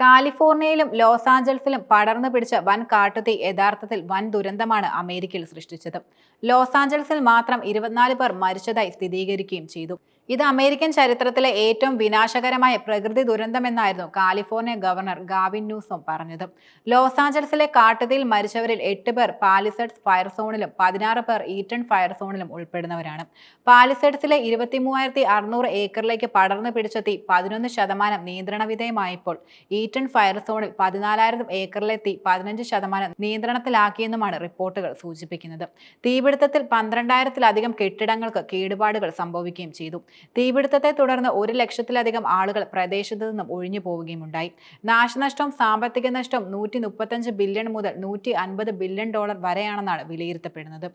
കാലിഫോർണിയയിലും loss ആഞ്ചൽസിലും പടർന്നു പിടിച്ച വൻ കാട്ടുതീ യഥാർത്ഥത്തിൽ വൻ ദുരന്തമാണ് അമേരിക്കയിൽ സൃഷ്ടിച്ചത്. ലോസ് ആഞ്ചൽസിൽ മാത്രം ഇരുപത്തിനാല് പേർ മരിച്ചതായി സ്ഥിരീകരിക്കുകയും ചെയ്തു. ഇത് അമേരിക്കൻ ചരിത്രത്തിലെ ഏറ്റവും വിനാശകരമായ പ്രകൃതി ദുരന്തമെന്നായിരുന്നു കാലിഫോർണിയ ഗവർണർ ഗാവിൻ ന്യൂസും പറഞ്ഞത്. ലോസ് ആഞ്ചൽസിലെ കാട്ടുതീയിൽ മരിച്ചവരിൽ എട്ട് പേർ പാലിസഡ്സ് ഫയർ സോണിലും പതിനാറ് പേർ ഈറ്റൺ ഫയർ സോണിലും ഉൾപ്പെടുന്നവരാണ്. പാലിസഡ്സിലെ ഇരുപത്തി മൂവായിരത്തി അറുന്നൂറ് ഏക്കറിലേക്ക് പടർന്നു പിടിച്ച തീ പതിനൊന്ന് ശതമാനം നിയന്ത്രണ വിധേയമായപ്പോൾ ഈറ്റൺ ഫയർ സോണിൽ പതിനാലായിരം ഏക്കറിലെത്തി പതിനഞ്ച് ശതമാനം നിയന്ത്രണത്തിലാക്കിയെന്നുമാണ് റിപ്പോർട്ടുകൾ സൂചിപ്പിക്കുന്നത്. തീപിടുത്തത്തിൽ പന്ത്രണ്ടായിരത്തിലധികം കെട്ടിടങ്ങൾക്ക് കേടുപാടുകൾ സംഭവിക്കുകയും ചെയ്തു. തീപിടുത്തത്തെ തുടർന്ന് ഒരു ലക്ഷത്തിലധികം ആളുകൾ പ്രദേശത്തു നിന്നും ഒഴിഞ്ഞു പോവുകയുമുണ്ടായി നാശനഷ്ടം സാമ്പത്തിക നഷ്ടം നൂറ്റി ബില്യൺ മുതൽ നൂറ്റി ബില്യൺ ഡോളർ വരെയാണെന്നാണ് വിലയിരുത്തപ്പെടുന്നത്.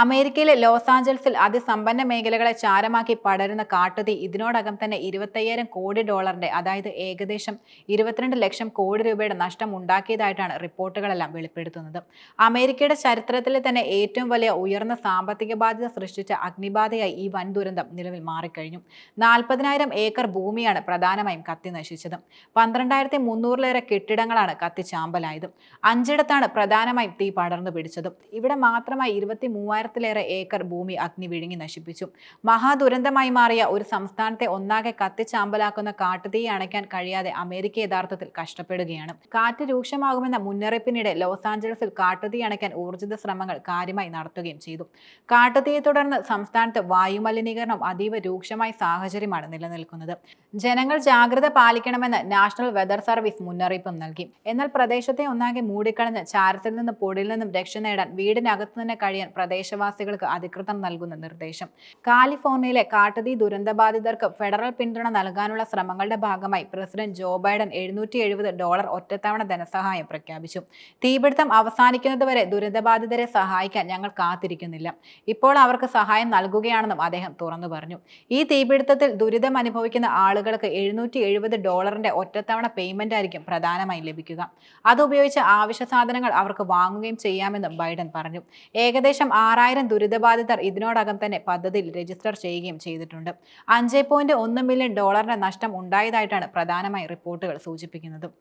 അമേരിക്കയിലെ ലോസ് ആഞ്ചൽസിൽ അതിസമ്പന്ന മേഖലകളെ ചാരമാക്കി പടരുന്ന കാട്ടുതീ ഇതിനോടകം തന്നെ ഇരുപത്തയ്യായിരം കോടി ഡോളറിന്റെ അതായത് ഏകദേശം ഇരുപത്തിരണ്ട് ലക്ഷം കോടി രൂപയുടെ നഷ്ടം ഉണ്ടാക്കിയതായിട്ടാണ് റിപ്പോർട്ടുകളെല്ലാം വെളിപ്പെടുത്തുന്നത്. അമേരിക്കയുടെ ചരിത്രത്തിലെ തന്നെ ഏറ്റവും വലിയ ഉയർന്ന സാമ്പത്തിക ബാധ്യത സൃഷ്ടിച്ച അഗ്നിബാധയായി ഈ വൻ ദുരന്തം നിലവിൽ മാറിക്കഴിഞ്ഞു. നാൽപ്പതിനായിരം ഏക്കർ ഭൂമിയാണ് പ്രധാനമായും കത്തി നശിച്ചത്. പന്ത്രണ്ടായിരത്തി മുന്നൂറിലേറെ കെട്ടിടങ്ങളാണ് കത്തിച്ചാമ്പലായത്. അഞ്ചിടത്താണ് പ്രധാനമായും തീ പടർന്നു പിടിച്ചത്. ഇവിടെ മാത്രമായി ഇരുപത്തി മൂവായിരത്തിലേറെ ഏക്കർ ഭൂമി അഗ്നി വിഴുങ്ങി നശിപ്പിച്ചു. മഹാദുരന്തമായി മാറിയ ഒരു സംസ്ഥാനത്തെ ഒന്നാകെ കത്തിച്ചാമ്പലാക്കുന്ന കാട്ടുതീ അണയ്ക്കാൻ കഴിയാതെ അമേരിക്ക യഥാർത്ഥത്തിൽ കഷ്ടപ്പെടുകയാണ്. കാറ്റ് രൂക്ഷമാകുമെന്ന മുന്നറിയിപ്പിനിടെ ലോസ് ആഞ്ചലസിൽ കാട്ടുതീ അണയ്ക്കാൻ ഊർജിത ശ്രമങ്ങൾ കാര്യമായി നടത്തുകയും ചെയ്തു. കാട്ടുതീയെ തുടർന്ന് സംസ്ഥാനത്ത് വായുമലിനീകരണം അതീവ രൂക്ഷമായ സാഹചര്യമാണ് നിലനിൽക്കുന്നത്. ജനങ്ങൾ ജാഗ്രത പാലിക്കണമെന്ന് നാഷണൽ വെതർ സർവീസ് മുന്നറിയിപ്പും നൽകി. എന്നാൽ പ്രദേശത്തെ ഒന്നാകെ മൂടിക്കളഞ്ഞ് ചാരത്തിൽ നിന്ന് പൊടിയിൽ നിന്നും രക്ഷ നേടാൻ വീടിനകത്ത് തന്നെ കഴിയാൻ പ്രദേശവാസികൾക്ക് അധികൃതർ നൽകുന്ന നിർദ്ദേശം. കാലിഫോർണിയയിലെ കാട്ടുതീ ദുരന്തബാധിതർക്ക് ഫെഡറൽ പിന്തുണ നൽകാനുള്ള ശ്രമങ്ങളുടെ ഭാഗമായി പ്രസിഡന്റ് ജോ ബൈഡൻ എഴുന്നൂറ്റി എഴുപത് ഡോളർ ഒറ്റത്തവണ ധനസഹായം പ്രഖ്യാപിച്ചു. തീപിടുത്തം അവസാനിക്കുന്നതുവരെ ദുരന്തബാധിതരെ സഹായിക്കാൻ ഞങ്ങൾ കാത്തിരിക്കുന്നില്ല. ഇപ്പോൾ അവർക്ക് സഹായം നൽകുകയാണെന്നും അദ്ദേഹം തുറന്നു പറഞ്ഞു. ഈ തീപിടുത്തത്തിൽ ദുരിതം അനുഭവിക്കുന്ന ആളുകൾക്ക് എഴുന്നൂറ്റി എഴുപത് ഡോളറിന്റെ ഒറ്റത്തവണ പേയ്മെന്റ് ആയിരിക്കും പ്രധാനമായി ലഭിക്കുക. അതുപയോഗിച്ച് ആവശ്യ സാധനങ്ങൾ അവർക്ക് വാങ്ങുകയും ചെയ്യാമെന്നും ബൈഡൻ പറഞ്ഞു. ഏകദേശം ആറായിരം ദുരിതബാധിതർ ഇതിനോടകം തന്നെ പദ്ധതിയിൽ രജിസ്റ്റർ ചെയ്യുകയും ചെയ്തിട്ടുണ്ട്. അഞ്ച് പോയിന്റ് ഒന്ന് മില്യൺ ഡോളറിന്റെ നഷ്ടം ഉണ്ടായതായിട്ടാണ് പ്രധാനമായി റിപ്പോർട്ടുകൾ സൂചിപ്പിക്കുന്നത്.